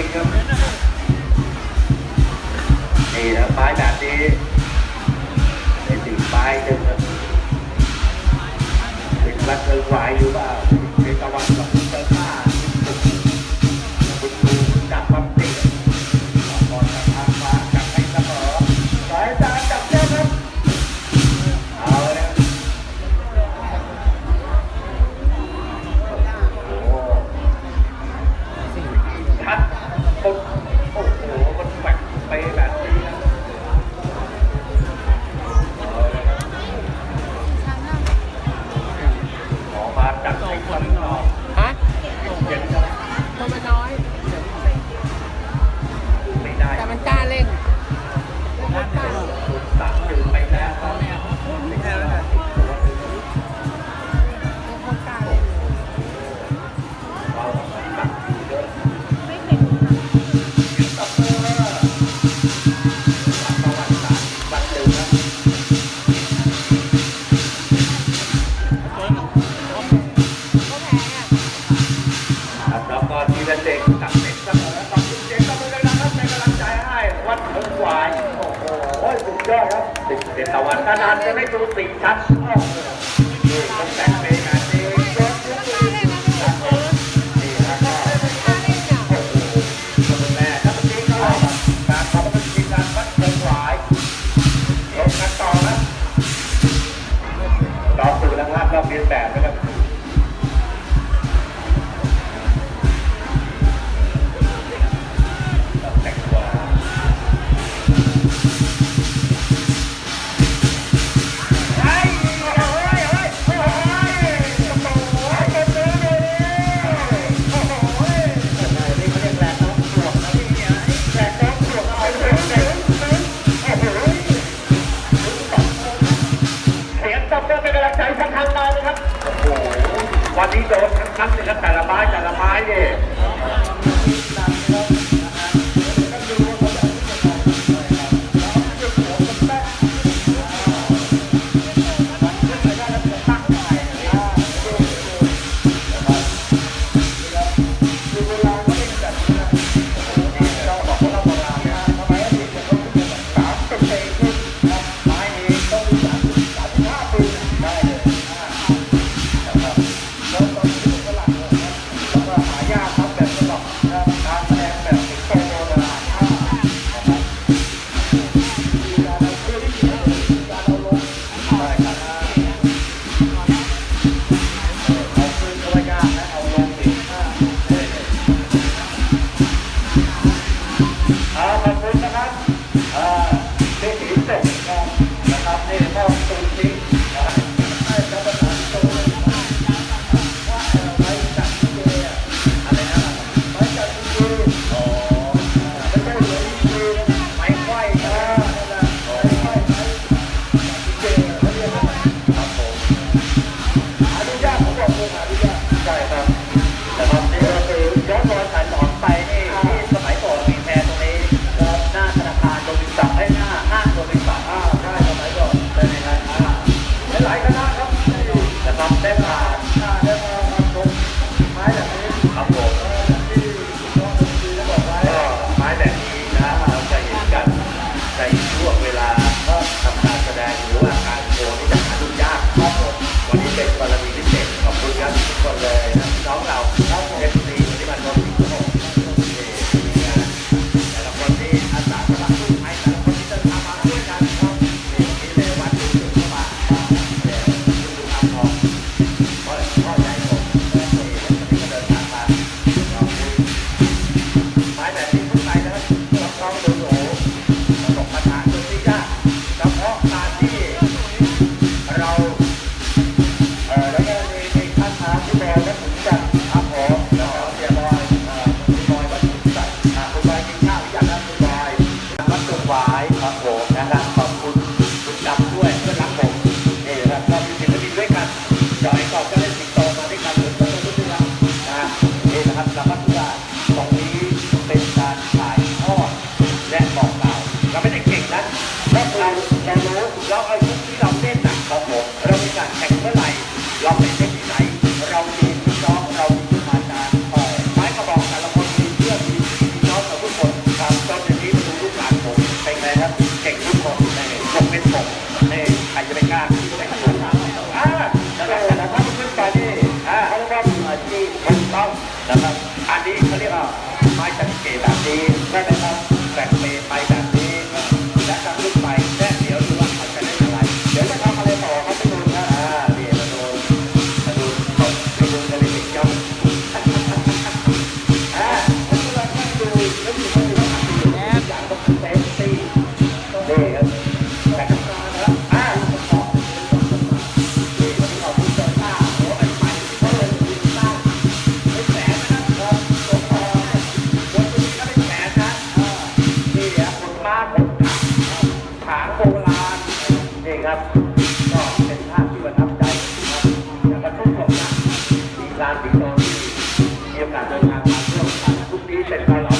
ริงครับ นี่นะป้ายแบบนี้เป็นถึงป้ายหนึ่งครับเป็นรักเกินไหวอยู่เปล่า ขนาดจะไม่ดูสีชัด ตอบมือเป็นกำลังใจสัครั้งมาเลยครับ โอ้โห วันนี้โดนทั้งนั้นเลยครับแต่ละไม้แต่ละไม้เนี่ย without างโบราณนี่ครับ ก็เป็นภาพที่ประทับใจนะครับแล้วก็ทุกคนนะมีลานที่ตอนมีโอกาสเดินทางมาเที่ยวกันทุกทีเป็นไปหรอก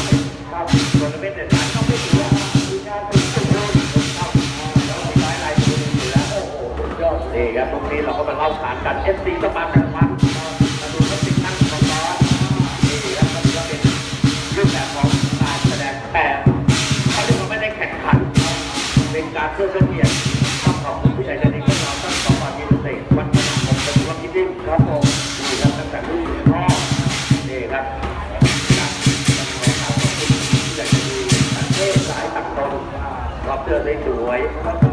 ครับส่วนเป็นเด็ดขาดก็ไม่ถือว่ามีงารเป็นสุดยอดครับแล้วมีหลายๆคนอยู่แล้วโอ้โหยอดนี่ครับตรงนี้เราก็มาเล่าขานกันเอฟซีก็มา เพื่อเเสียรติข้าขอณผู้ใหญ่ใจดีของเราตั้งสองวันมีเศษวันพฤหัสผมจะถือว่าคิดดิ้นครับผมนี่ครับตั้งแต่รุ่นพ่อนี่ครับขอบเสื้สวยๆ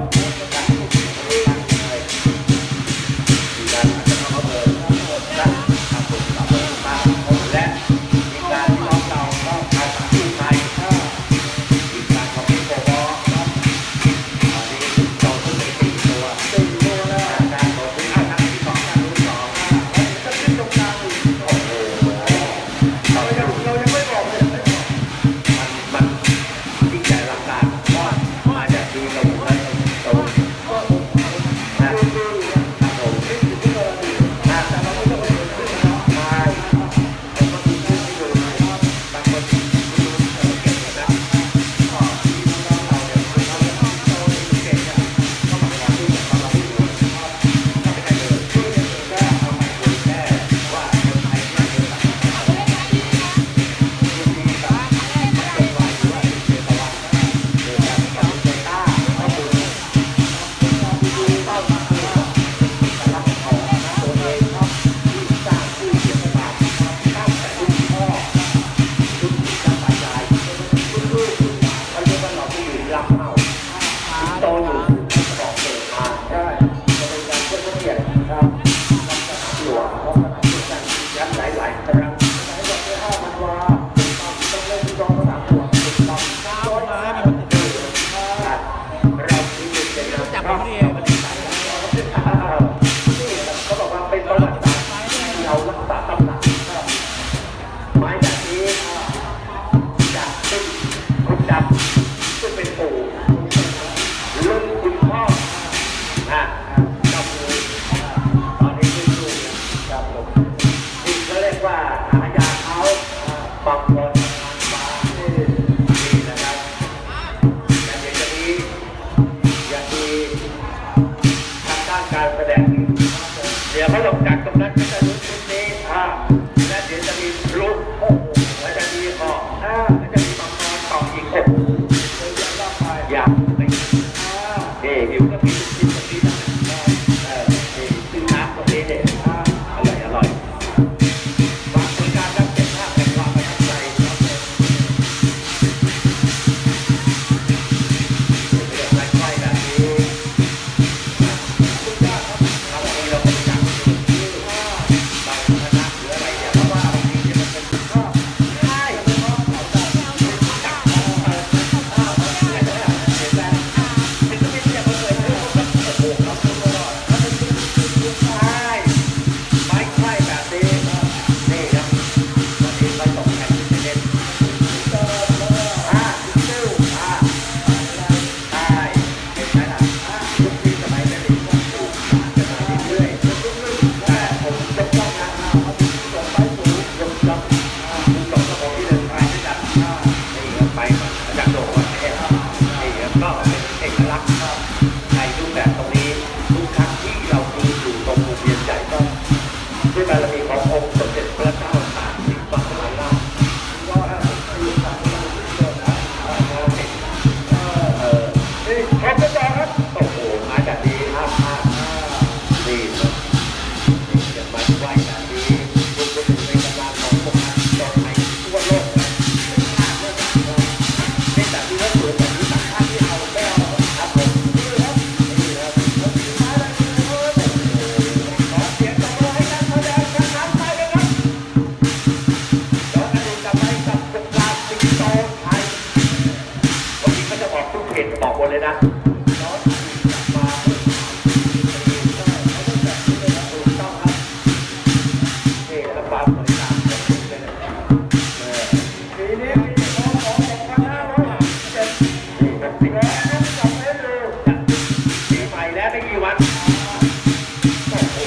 โห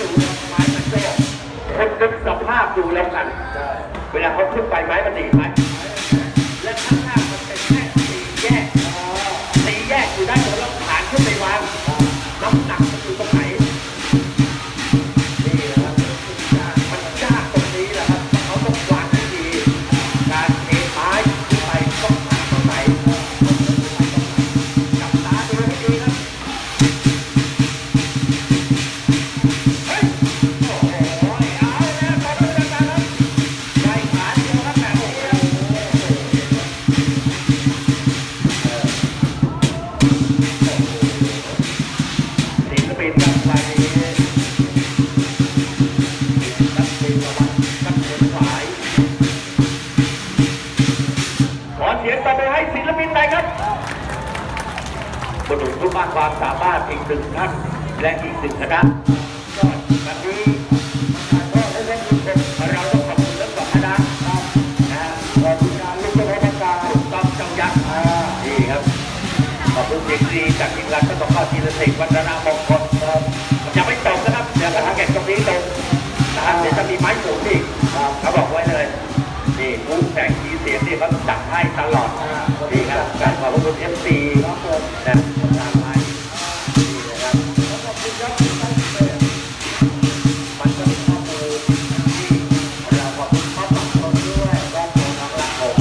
ดูไม้มันก็คนนึกสภาพดูแล้วกัน เวลาเขาขึ้นไปไม้มันดีไหม ขึ้นไปวางน้ำหนัก ปินกับวันนี้นักบินตะวันนักเดินสายขอเสียงตบมือให้ศิลปินหน่อยครับบุรุษผู้มากความสามารถอีกหนึ่งท่านและอีกหนึ่งคณะวันนี้ก็ได้เล่นทุกคนเราต้องขอบคุณทั้งสองคณะครับนะขอบคุณงานลูกเจ้าพระการถูกต้องเจ้ายักษ์อ่าดีครับขอบคุณเสียงดีจากทีมงานก็ต้องเข้าทีละสิวัฒนามงคล ขอบคุณเอฟซีนะตามไม้นี่นะครับขอคุณครับมันก็เป็นข้อมูลที่เราขอบคุณข้อมูลคนด้วยด้านของนักละผม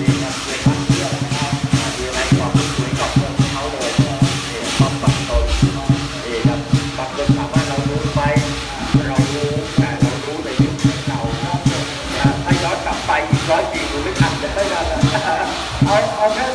ดีครับเลยพักเที่ยวนะครับมีอะไรขอบคุณคุยขอบคุณเขาเลยนี่ความปักตนนี่ครับบางคนถามว่าเรารู้ไหมเรารู้แต่เรารู้ในยุคเก่าถ้าย้อนกลับไปอีกร้อยปีดูไม่ทันเลยไม่นานเอาเอาแค่